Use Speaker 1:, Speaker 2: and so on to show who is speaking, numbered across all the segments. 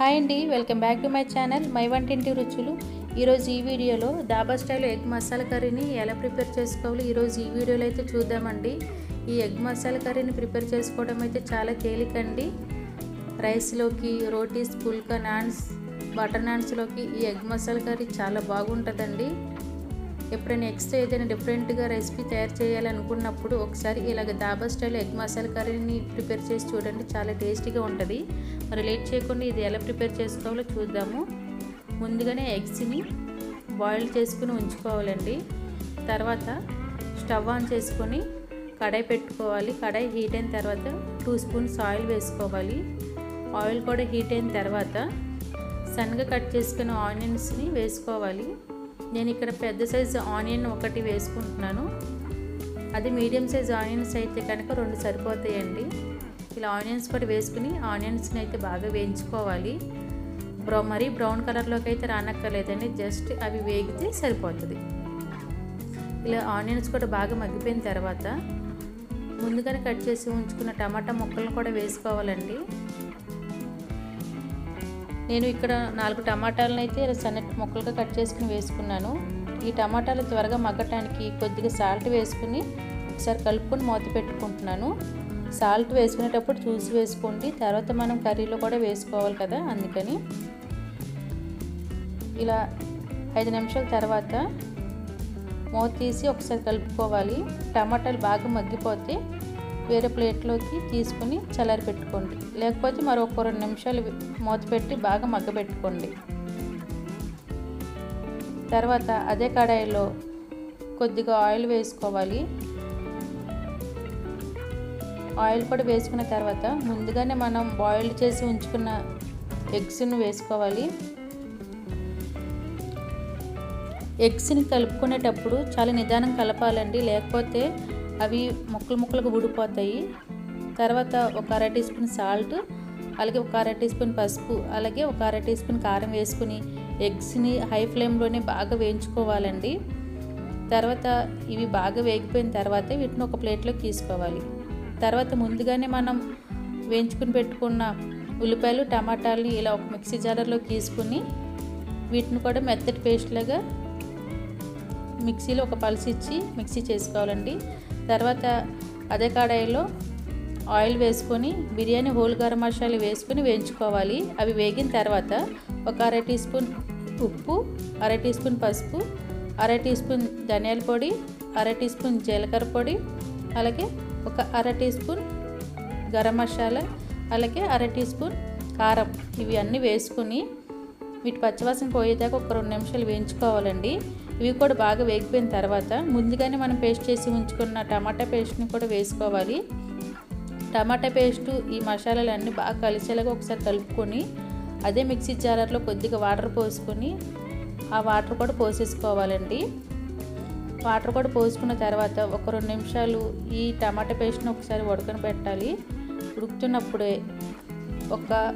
Speaker 1: Hi అండి welcome back to my channel. My వంటింటి రుచులు. ఈరోజు ఈ వీడియోలో దాబా స్టైల్ ఎగ్ మసాలా కర్రీని ఎలా ప్రిపేర్ చేసుకోవాలో ఈరోజు ఈ వీడియోలో అయితే చూద్దామండి. ఈ ఎగ్ మసాలా కర్రీని ప్రిపేర్ చేసుకోవడం అయితే చాలా తేలికండి. రైస్లోకి రోటీస్ పుల్కా నాన్స్ బటర్ నాన్స్లోకి ఈ ఎగ్ మసాలా కర్రీ చాలా బాగుంటుందండి. ఎప్పుడైనా ఎక్స్ట్రా ఏదైనా డిఫరెంట్గా రెసిపీ తయారు చేయాలనుకున్నప్పుడు ఒకసారి ఇలాగ దాబా స్టైల్ ఎగ్ మసాలా కర్రీని ప్రిపేర్ చేసి చూడండి. చాలా టేస్టీగా ఉంటుంది. మరి లేట్ చేయకుండా ఇది ఎలా ప్రిపేర్ చేసుకోవాలో చూద్దాము. ముందుగానే ఎగ్స్ని బాయిల్ చేసుకుని ఉంచుకోవాలండి. తర్వాత స్టవ్ ఆన్ చేసుకొని కడాయి పెట్టుకోవాలి. కడాయి హీట్ అయిన తర్వాత టూ స్పూన్స్ ఆయిల్ వేసుకోవాలి. ఆయిల్ కూడా హీట్ అయిన తర్వాత సన్నగా కట్ చేసుకున్న ఆనియన్స్ని వేసుకోవాలి. నేను ఇక్కడ పెద్ద సైజు ఆనియన్ ఒకటి వేసుకుంటున్నాను. అది మీడియం సైజ్ ఆనియన్స్ అయితే కనుక రెండు సరిపోతాయండి. ఇలా ఆనియన్స్ కూడా వేసుకుని ఆనియన్స్ని అయితే బాగా వేయించుకోవాలి. బ్రౌ మరీ బ్రౌన్ కలర్లోకి అయితే రానక్కర్లేదండి జస్ట్ అవి వేగితే సరిపోతుంది. ఇలా ఆనియన్స్ కూడా బాగా మగ్గిపోయిన తర్వాత ముందుగానే కట్ చేసి ఉంచుకున్న టమాటా ముక్కలను కూడా వేసుకోవాలండి. నేను ఇక్కడ నాలుగు టమాటాలను అయితే సన్నటి ముక్కలుగా కట్ చేసుకుని వేసుకున్నాను. ఈ టమాటాలు త్వరగా మగ్గటానికి కొద్దిగా సాల్ట్ వేసుకుని ఒకసారి కలుపుకొని మూత పెట్టుకుంటున్నాను. సాల్ట్ వేసుకునేటప్పుడు చూసి వేసుకోండి. తర్వాత మనం కర్రీలో కూడా వేసుకోవాలి కదా అందుకని. ఇలా ఐదు నిమిషాల తర్వాత మూత తీసి ఒకసారి కలుపుకోవాలి. టమాటాలు బాగా మగ్గిపోతే వేరే ప్లేట్లోకి తీసుకుని చల్లారి పెట్టుకోండి. లేకపోతే మరొక రెండు నిమిషాలు మూత పెట్టి బాగా మగ్గబెట్టుకోండి తర్వాత అదే కడాయిలో కొద్దిగా ఆయిల్ వేసుకోవాలి. ఆయిల్ కూడా వేసుకున్న తర్వాత ముందుగానే మనం బాయిల్ చేసి ఉంచుకున్న ఎగ్స్ను వేసుకోవాలి. ఎగ్స్ని కలుపుకునేటప్పుడు చాలా నిదానం కలపాలండి. లేకపోతే అవి ముక్కలు ముక్కలుగా ఊడిపోతాయి. తర్వాత ఒక అర టీ స్పూన్ సాల్ట్ అలాగే ఒక అర టీ స్పూన్ పసుపు అలాగే ఒక అర టీ స్పూన్ కారం వేసుకుని ఎగ్స్ని హై ఫ్లేమ్లోనే బాగా వేయించుకోవాలండి. తర్వాత ఇవి బాగా వేగిపోయిన తర్వాత వీటిని ఒక ప్లేట్లోకి తీసుకోవాలి. తర్వాత ముందుగానే మనం వేయించుకుని పెట్టుకున్న ఉల్లిపాయలు టమాటాలని ఇలా ఒక మిక్సీ జార్లో తీసుకుని వీటిని కూడా మెత్తటి పేస్ట్లాగా మిక్సీలో ఒక పల్స్ ఇచ్చి మిక్సీ చేసుకోవాలండి. తర్వాత అదే కడాయిలో ఆయిల్ వేసుకొని బిర్యానీ హోల్ గరం మసాలా వేసుకొని వేయించుకోవాలి. అవి వేగిన తర్వాత ఒక అర టీ స్పూన్ ఉప్పు అర టీ స్పూన్ పసుపు అర టీ స్పూన్ ధనియాల పొడి అర టీ స్పూన్ జీలకర్ర పొడి అలాగే ఒక అర టీ స్పూన్ గరం మసాలా అలాగే అర టీ స్పూన్ కారం ఇవి అన్నీ వేసుకుని వీటి పచ్చివాసన పోయేదాకా ఒక రెండు నిమిషాలు వేయించుకోవాలండి. ఇవి కూడా బాగా వేగిపోయిన తర్వాత ముందుగానే మనం పేస్ట్ చేసి ఉంచుకున్న టమాటా పేస్ట్ని కూడా వేసుకోవాలి. టమాటా పేస్టు ఈ మసాలాలు అన్నీ బాగా కలిసేలాగా ఒకసారి కలుపుకొని అదే మిక్సీ జారర్లో కొద్దిగా వాటర్ పోసుకొని ఆ వాటర్ కూడా పోసేసుకోవాలండి. వాటర్ కూడా పోసుకున్న తర్వాత ఒక రెండు నిమిషాలు ఈ టమాటా పేస్ట్ని ఒకసారి ఉడకని పెట్టాలి. ఉడుకుతున్నప్పుడే ఒక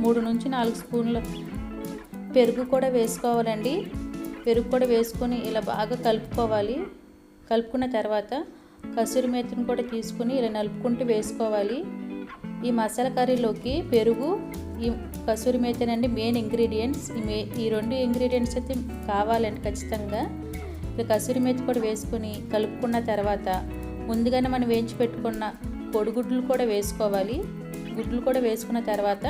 Speaker 1: మూడు నుంచి నాలుగు స్పూన్ల పెరుగు కూడా వేసుకోవాలండి. పెరుగు కూడా వేసుకొని ఇలా బాగా కలుపుకోవాలి. కలుపుకున్న తర్వాత కసూరి మేతిని కూడా తీసుకుని ఇలా నలుపుకుంటూ వేసుకోవాలి. ఈ మసాలా కర్రీలోకి పెరుగు ఈ కసూరి మేతనండి మెయిన్ ఇంగ్రీడియంట్స్. ఈ మే ఈ రెండు ఇంగ్రీడియంట్స్ అయితే కావాలండి ఖచ్చితంగా. ఇలా కసూరి మేతి కూడా వేసుకొని కలుపుకున్న తర్వాత ముందుగానే మనం వేయించి పెట్టుకున్న పొడిగుడ్లు కూడా వేసుకోవాలి. గుడ్లు కూడా వేసుకున్న తర్వాత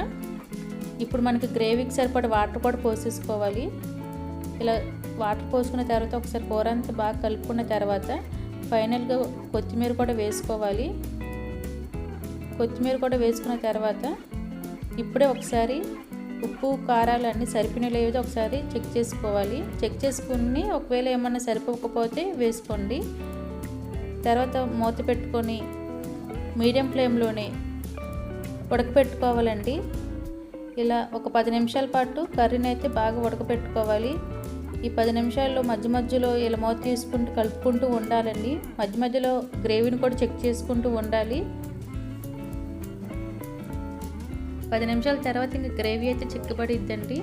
Speaker 1: ఇప్పుడు మనకి గ్రేవీకి సరిపడ వాటర్ కూడా పోసేసుకోవాలి. ఇలా వాటర్ పోసుకున్న తర్వాత ఒకసారి కూర అంతా బాగా కలుపుకున్న తర్వాత ఫైనల్గా కొత్తిమీర కూడా వేసుకోవాలి. కొత్తిమీర కూడా వేసుకున్న తర్వాత ఇప్పుడే ఒకసారి ఉప్పు కారాలు అన్నీ సరిపోయిన లేదో ఒకసారి చెక్ చేసుకోవాలి. చెక్ చేసుకుని ఒకవేళ ఏమన్నా సరిపోకపోతే వేసుకోండి. తర్వాత మూత పెట్టుకొని మీడియం ఫ్లేమ్లోనే ఉడకపెట్టుకోవాలండి. ఇలా ఒక పది నిమిషాల పాటు కర్రీని అయితే బాగా ఉడకపెట్టుకోవాలి. ఈ పది నిమిషాల్లో మధ్య మధ్యలో ఇలా మూత తీసుకుంటూ కలుపుకుంటూ ఉండాలండి. మధ్య మధ్యలో గ్రేవీని కూడా చెక్ చేసుకుంటూ ఉండాలి. పది నిమిషాల తర్వాత ఇంక గ్రేవీ అయితే చిక్కబడిద్దండి.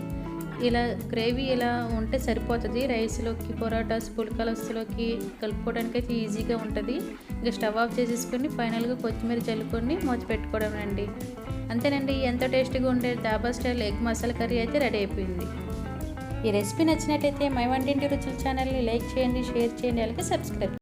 Speaker 1: ఇలా గ్రేవీ ఇలా ఉంటే సరిపోతుంది. రైస్లోకి పొరాటాస్ పుల్కలస్లోకి కలుపుకోవడానికి అయితే ఈజీగా ఉంటుంది. ఇంకా స్టవ్ ఆఫ్ చేసేసుకొని ఫైనల్గా కొత్తిమీర చల్లుకొని మూత పెట్టుకోవడం అండి. అంతేనండి ఎంతో టేస్టీగా ఉండే dhaba style egg masala curry అయితే రెడీ అయిపోయింది. ఈ రెసిపీ నచ్చినట్టయితే మై వంటింటి రుచుల ఛానల్ని లైక్ చేయండి షేర్ చేయండి అలాగే సబ్స్క్రైబ్